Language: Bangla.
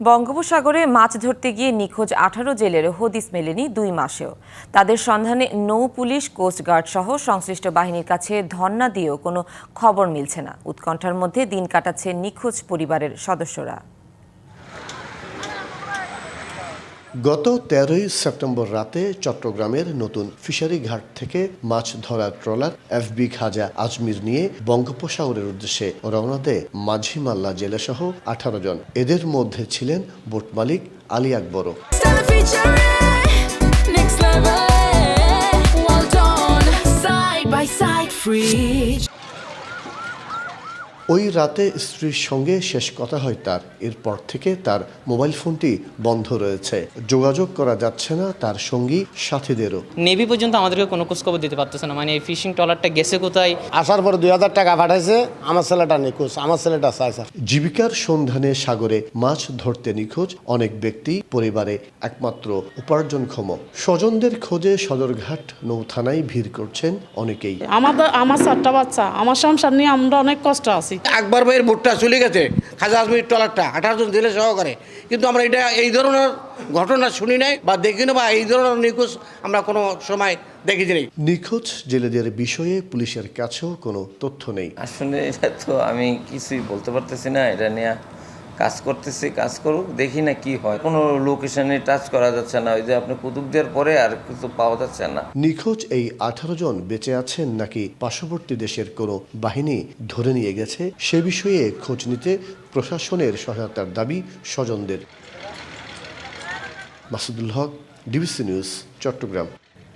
বঙ্গোপসাগরে মাছ ধরতে গিয়ে নিখোঁজ আঠারো জেলের হদিস মেলেনি দুই মাসেও। তাদের সন্ধানে নৌ পুলিশ কোস্টগার্ড সহ সংশ্লিষ্ট বাহিনীর কাছে ধর্ণা দিয়েও কোনো খবর মিলছে না। উৎকণ্ঠার মধ্যে দিন কাটাচ্ছে নিখোঁজ পরিবারের সদস্যরা। গত তেরোই সেপ্টেম্বর রাতে চট্টগ্রামের নতুন ফিশারি ঘাট থেকে মাছ ধরার ট্রলার এফবি খাজা আজমির নিয়ে বঙ্গোপসাগরের উদ্দেশ্যে রওনা দেয় মাঝিমাল্লা জেলেসহ আঠারো জন এদের মধ্যে ছিলেন বোট মালিক আলী আকবরও. ওই রাতে স্ত্রীর সঙ্গে শেষ কথা হয় তার। এরপর থেকে তার মোবাইল ফোনটি বন্ধ রয়েছে। যোগাযোগ করা যাচ্ছে না তার সঙ্গী সাথীদেরও। নেভি পর্যন্ত আমাদেরকে কোনো খোঁজখবর দিতে পারতেছে না। মানে এই ফিশিং ট্রলারটা গেছে কোথায়? আসার পর দুই হাজার টাকা পাঠাইছে আমার ছেলেটা নিখোঁজ আমার ছেলেটা চাই স্যার। জীবিকার সন্ধানে সাগরে মাছ ধরতে নিখোঁজ অনেক ব্যক্তি পরিবারে একমাত্র উপার্জনক্ষম। স্বজনদের খোঁজে সদরঘাট নৌথানায় ভিড় করছেন অনেকেই। আমাদের আমার চারটা বাচ্চা আমার সংসার নিয়ে আমরা অনেক কষ্ট আছি। আকবর ভাইয়ের ভোটটা চলে গেছে খাজা আজমির ট্রলারটা আঠারো জন জেলে সহকারে। কিন্তু আমরা এটা এই ধরনের ঘটনা শুনি নাই বা দেখি না বা এই ধরনের নিখোঁজ আমরা কোনো সময় দেখেছি নাই। নিখোঁজ জেলেদের বিষয়ে পুলিশের কাছেও কোনো তথ্য নেই। আসলে এটা তো আমি কিছুই বলতে পারতেছি না এটা নিয়ে কাজ করতেছি, কাজ করুক, দেখি না কি হয়। কোনো লোকেশনে টাচ করা যাচ্ছে না, ওই যে আপনি দেওয়ার পরে আর কিছু পাওয়া যাচ্ছে না। নিখোঁজ এই আঠারো জন বেঁচে আছেন নাকি পার্শ্ববর্তী দেশের কোনো বাহিনী ধরে নিয়ে গেছে? সে বিষয়ে খোঁজ নিতে প্রশাসনের সহায়তার দাবি স্বজনদের। Masudul Haq, DBC news, Chittagong.